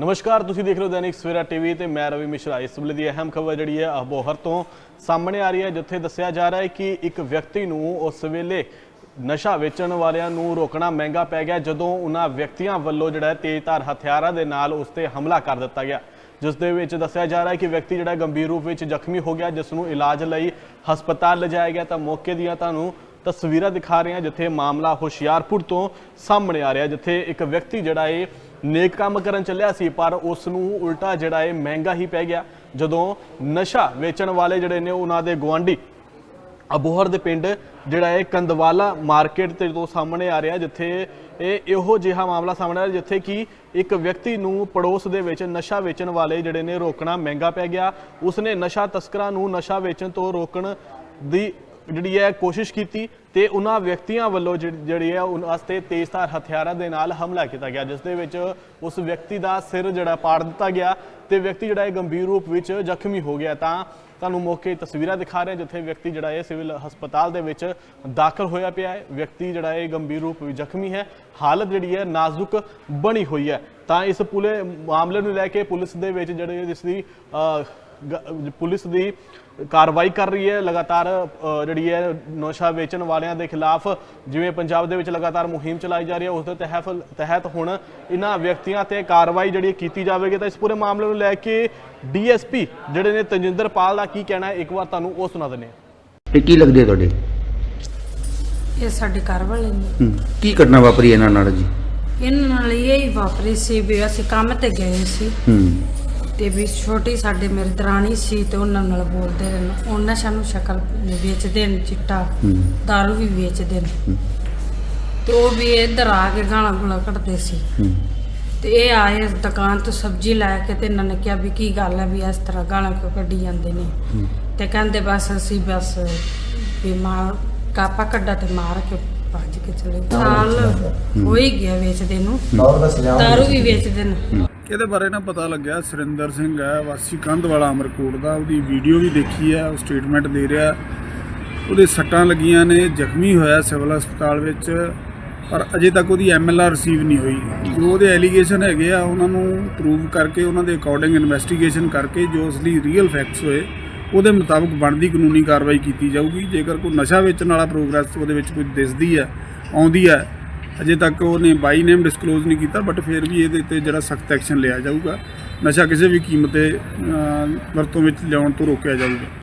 ਨਮਸਕਾਰ, ਤੁਸੀਂ ਦੇਖ ਰਹੇ ਹੋ ਦੈਨਿਕ ਸਵੇਰਾ ਟੀਵੀ ਤੇ ਮੈਂ ਰਵੀ ਮਿਸ਼ਰਾ। ਇਸ ਵੇਲੇ ਦੀ ਅਹਿਮ ਖਬਰ ਜਿਹੜੀ ਹੈ ਅਬੋਹਰ ਤੋਂ ਸਾਹਮਣੇ ਆ ਰਹੀ ਹੈ, ਜਿੱਥੇ ਦੱਸਿਆ ਜਾ ਰਿਹਾ ਹੈ ਕਿ ਇੱਕ ਵਿਅਕਤੀ ਨੂੰ ਉਸ ਵੇਲੇ ਨਸ਼ਾ ਵੇਚਣ ਵਾਲਿਆਂ ਨੂੰ ਰੋਕਣਾ ਮਹਿੰਗਾ ਪੈ ਗਿਆ, ਜਦੋਂ ਉਹਨਾਂ ਵਿਅਕਤੀਆਂ ਵੱਲੋਂ ਜਿਹੜਾ ਹੈ, ਤੇਜ਼ਧਾਰ ਹਥਿਆਰਾਂ ਦੇ ਨਾਲ ਉਸ ਤੇ ਹਮਲਾ ਕਰ ਦਿੱਤਾ ਗਿਆ। ਜਿਸ ਦੇ ਵਿੱਚ ਦੱਸਿਆ ਜਾ ਰਿਹਾ ਹੈ ਕਿ ਵਿਅਕਤੀ ਜਿਹੜਾ ਗੰਭੀਰ ਰੂਪ ਵਿੱਚ ਜ਼ਖਮੀ ਹੋ ਗਿਆ, ਜਿਸ ਨੂੰ ਇਲਾਜ ਲਈ ਹਸਪਤਾਲ ਲਿਜਾਇਆ ਗਿਆ। ਤਾਂ ਮੌਕੇ ਦੀਆਂ ਤੁਹਾਨੂੰ ਤਸਵੀਰਾਂ ਦਿਖਾ ਰਹੇ ਹਾਂ, ਜਿੱਥੇ ਮਾਮਲਾ ਹੁਸ਼ਿਆਰਪੁਰ ਤੋਂ ਸਾਹਮਣੇ ਆ ਰਿਹਾ, ਜਿੱਥੇ ਇੱਕ ਵਿਅਕਤੀ ਜਿਹੜਾ ਏ ਨੇਕ ਕੰਮ ਕਰਨ ਚੱਲਿਆ ਸੀ, ਪਰ ਉਸ ਨੂੰ ਉਲਟਾ ਜਿਹੜਾ ਏ ਮਹਿੰਗਾ ਹੀ ਪੈ ਗਿਆ। ਜਦੋਂ ਨਸ਼ਾ ਵੇਚਣ ਵਾਲੇ ਜਿਹੜੇ ਨੇ ਉਹਨਾਂ ਦੇ ਗਵਾਂਢੀ ਅਬੋਹਰ ਦੇ ਪਿੰਡ ਜਿਹੜਾ ਇਹ ਕੰਦਵਾਲਾ ਮਾਰਕੀਟ ਤੇ ਤੋਂ ਸਾਹਮਣੇ ਆ ਰਿਹਾ, ਜਿੱਥੇ ਇਹ ਇਹੋ ਜਿਹਾ ਮਾਮਲਾ ਸਾਹਮਣੇ ਆ ਰਿਹਾ, ਜਿੱਥੇ ਕਿ ਇੱਕ ਵਿਅਕਤੀ ਨੂੰ ਪੜੋਸ ਦੇ ਵਿੱਚ ਨਸ਼ਾ ਵੇਚਣ ਵਾਲੇ ਜਿਹੜੇ ਨੇ ਰੋਕਣਾ ਮਹਿੰਗਾ ਪੈ ਗਿਆ। ਉਸਨੇ ਨਸ਼ਾ ਤਸਕਰਾਂ ਨੂੰ ਨਸ਼ਾ ਵੇਚਣ ਤੋਂ ਰੋਕਣ ਦੀ ਜਿਹੜੀ ਹੈ ਕੋਸ਼ਿਸ਼ ਕੀਤੀ ਤੇ ਉਹਨਾਂ ਵਿਅਕਤੀਆਂ ਵੱਲੋਂ ਜਿਹੜੀ ਜਿਹੜੀ ਹੈ ਉਹਨਾਂ ਵਾਸਤੇ ਤੇਜ਼ਧਾਰ ਹਥਿਆਰਾਂ ਦੇ ਨਾਲ ਹਮਲਾ ਕੀਤਾ ਗਿਆ, ਜਿਸ ਦੇ ਵਿੱਚ ਉਸ ਵਿਅਕਤੀ ਦਾ ਸਿਰ ਜਿਹੜਾ ਪਾੜ ਦਿੱਤਾ ਗਿਆ ਤੇ ਵਿਅਕਤੀ ਜਿਹੜਾ ਹੈ ਗੰਭੀਰ ਰੂਪ ਵਿੱਚ ਜ਼ਖਮੀ ਹੋ ਗਿਆ। ਤਾਂ ਤੁਹਾਨੂੰ ਮੌਕੇ ਤਸਵੀਰਾਂ ਦਿਖਾ ਰਹੇ ਜਿੱਥੇ ਵਿਅਕਤੀ ਜਿਹੜਾ ਹੈ ਸਿਵਲ ਹਸਪਤਾਲ ਦੇ ਵਿੱਚ ਦਾਖਲ ਹੋਇਆ ਪਿਆ ਹੈ। ਵਿਅਕਤੀ ਜਿਹੜਾ ਹੈ ਗੰਭੀਰ ਰੂਪ ਵਿੱਚ ਜ਼ਖਮੀ ਹੈ, ਹਾਲਤ ਜਿਹੜੀ ਹੈ ਨਾਜ਼ੁਕ ਬਣੀ ਹੋਈ ਹੈ। ਤਾਂ ਇਸ ਪੂਰੇ ਮਾਮਲੇ ਨੂੰ ਲੈ ਕੇ ਪੁਲਿਸ ਦੇ ਵਿੱਚ ਜਿਹੜੇ ਇਸ ਦੀ ਪੁਲਿਸ ਦੀ ਕਾਰਵਾਈ ਕਰ ਰਹੀ ਹੈ ਲਗਾਤਾਰ ਜਿਹੜੀ ਹੈ ਨਸ਼ਾ ਵੇਚਣ ਵਾਲਿਆਂ ਦੇ ਖਿਲਾਫ ਜਿਵੇਂ ਪੰਜਾਬ ਦੇ ਵਿੱਚ ਲਗਾਤਾਰ ਮੁਹਿੰਮ ਚਲਾਈ ਜਾ ਰਹੀ ਹੈ ਉਸ ਦੇ ਤਹਿਤ ਤਹਿਤ ਹੁਣ ਇਹਨਾਂ ਵਿਅਕਤੀਆਂ ਤੇ ਕਾਰਵਾਈ ਜਿਹੜੀ ਕੀਤੀ ਜਾਵੇਗੀ। ਤਾਂ ਇਸ ਪੂਰੇ ਮਾਮਲੇ ਨੂੰ ਲੈ ਕੇ ਡੀਐਸਪੀ ਜਿਹੜੇ ਨੇ ਤਜਿੰਦਰ ਪਾਲ ਦਾ ਕੀ ਕਹਿਣਾ ਹੈ? ਇੱਕ ਵਾਰ ਤੁਹਾਨੂੰ ਉਹ ਸੁਣਾ ਦਿੰਦੇ ਹਾਂ। ਇਹ ਕੀ ਲੱਗਦੇ ਆ ਤੁਹਾਡੇ? ਇਹ ਸਾਡੇ ਘਰ ਵਾਲੇ ਨੇ। ਹੂੰ। ਕੀ ਘਟਨਾ ਵਾਪਰੀ ਇਹਨਾਂ ਨਾਲ ਜੀ? ਇਹਨਾਂ ਨਾਲ ਇਹ ਹੀ ਵਾਪਰੀ ਸੀ ਵੀ ਅਸੀਂ ਕੰਮ ਤੇ ਗਏ ਸੀ। ਹੂੰ। ਤੇ ਵੀ ਛੋਟੀ ਸਾਡੇ ਮੇਰੀ ਦਰਾਣੀ ਸੀ ਤੇ ਉਹਨਾਂ ਨਾਲ ਬੋਲਦੇ ਰਹਿਣ ਉਹ ਨਸ਼ਾ ਨੂੰ ਸ਼ਕਲ ਵੇਚਦੇ ਨੇ ਚਿੱਟਾ ਦਾਰੂ ਵੀ ਵੇਚਦੇ ਨੇ। ਤੇ ਉਹ ਵੀ ਇੱਧਰ ਆ ਕੇ ਗਾਣਾ ਗੁਲਾ ਕੱਢਦੇ ਸੀ। ਤੇ ਇਹ ਆਏ ਦੁਕਾਨ ਤੋਂ ਸਬਜ਼ੀ ਲੈ ਕੇ ਤੇ ਇਹਨਾਂ ਨੇ ਕਿਹਾ ਵੀ ਕੀ ਗੱਲ ਹੈ ਵੀ ਇਸ ਤਰ੍ਹਾਂ ਗਾਲਾਂ ਕਿਉਂ ਕੱਢੀ ਜਾਂਦੇ ਨੇ। ਤੇ ਕਹਿੰਦੇ ਬਸ ਅਸੀਂ ਬਸ ਵੀ ਮਾਰ ਕਾਪਾ ਕੱਢਾ ਤੇ ਮਾਰ ਕੇ ਭੱਜ ਕੇ ਚਲੇ ਗਏ। ਸਾਲ ਹੋ। ਹੀ ਗਿਆ ਵੇਚਦੇ ਨੂੰ। ਦਾਰੂ ਵੀ ਵੇਚਦੇ ਨੇ। ਇਹਦੇ ਬਾਰੇ ਨਾ ਪਤਾ ਲੱਗਿਆ, ਸੁਰਿੰਦਰ ਸਿੰਘ ਹੈ, ਵਾਸੀ ਕੰਧਵਾਲਾ ਅਮਰਕੋਟ ਦਾ, ਉਹਦੀ ਵੀਡੀਓ ਵੀ ਦੇਖੀ ਹੈ, ਉਹ ਸਟੇਟਮੈਂਟ ਦੇ ਰਿਹਾ। ਉਹਦੇ ਸੱਟਾਂ ਲੱਗੀਆਂ ਨੇ, ਜ਼ਖਮੀ ਹੋਇਆ ਸਿਵਲ ਹਸਪਤਾਲ ਵਿੱਚ, ਪਰ ਅਜੇ ਤੱਕ ਉਹਦੀ ਐਮਐਲਆਰ ਰਿਸੀਵ ਨਹੀਂ ਹੋਈ। ਜੋ ਉਹਦੇ ਐਲੀਗੇਸ਼ਨ ਹੈਗੇ ਆ, ਉਹਨਾਂ ਨੂੰ ਪ੍ਰੂਵ ਕਰਕੇ, ਉਹਨਾਂ ਦੇ ਅਕੋਰਡਿੰਗ ਇਨਵੈਸਟੀਗੇਸ਼ਨ ਕਰਕੇ, ਜੋ ਅਸਲੀ ਰੀਅਲ ਫੈਕਟਸ ਹੋਏ, ਉਹਦੇ ਮੁਤਾਬਕ ਬਣਦੀ ਕਾਨੂੰਨੀ ਕਾਰਵਾਈ ਕੀਤੀ ਜਾਊਗੀ। ਜੇਕਰ ਕੋਈ ਨਸ਼ਾ ਵੇਚਣ ਵਾਲਾ ਪ੍ਰੋਗਰੈਸ ਉਹਦੇ ਵਿੱਚ ਕੋਈ ਦਿਸਦੀ ਹੈ, ਆਉਂਦੀ ਹੈ ਅਜੇ ਤੱਕ ਉਹਨੇ ਬਾਈ ਨੇਮ ਡਿਸਕਲੋਜ਼ ਨਹੀਂ ਕੀਤਾ ਬਟ ਫਿਰ ਵੀ ਇਹਦੇ ਤੇ ਜਿਹੜਾ ਸਖਤ ਐਕਸ਼ਨ ਲਿਆ ਜਾਊਗਾ ਨਸ਼ਾ ਕਿਸੇ ਵੀ ਕੀਮਤ ਤੇ ਅਹ, ਵਰਤੋਂ ਵਿੱਚ ਲਿਆਉਣ ਤੋਂ ਰੋਕਿਆ ਜਾਊਗਾ।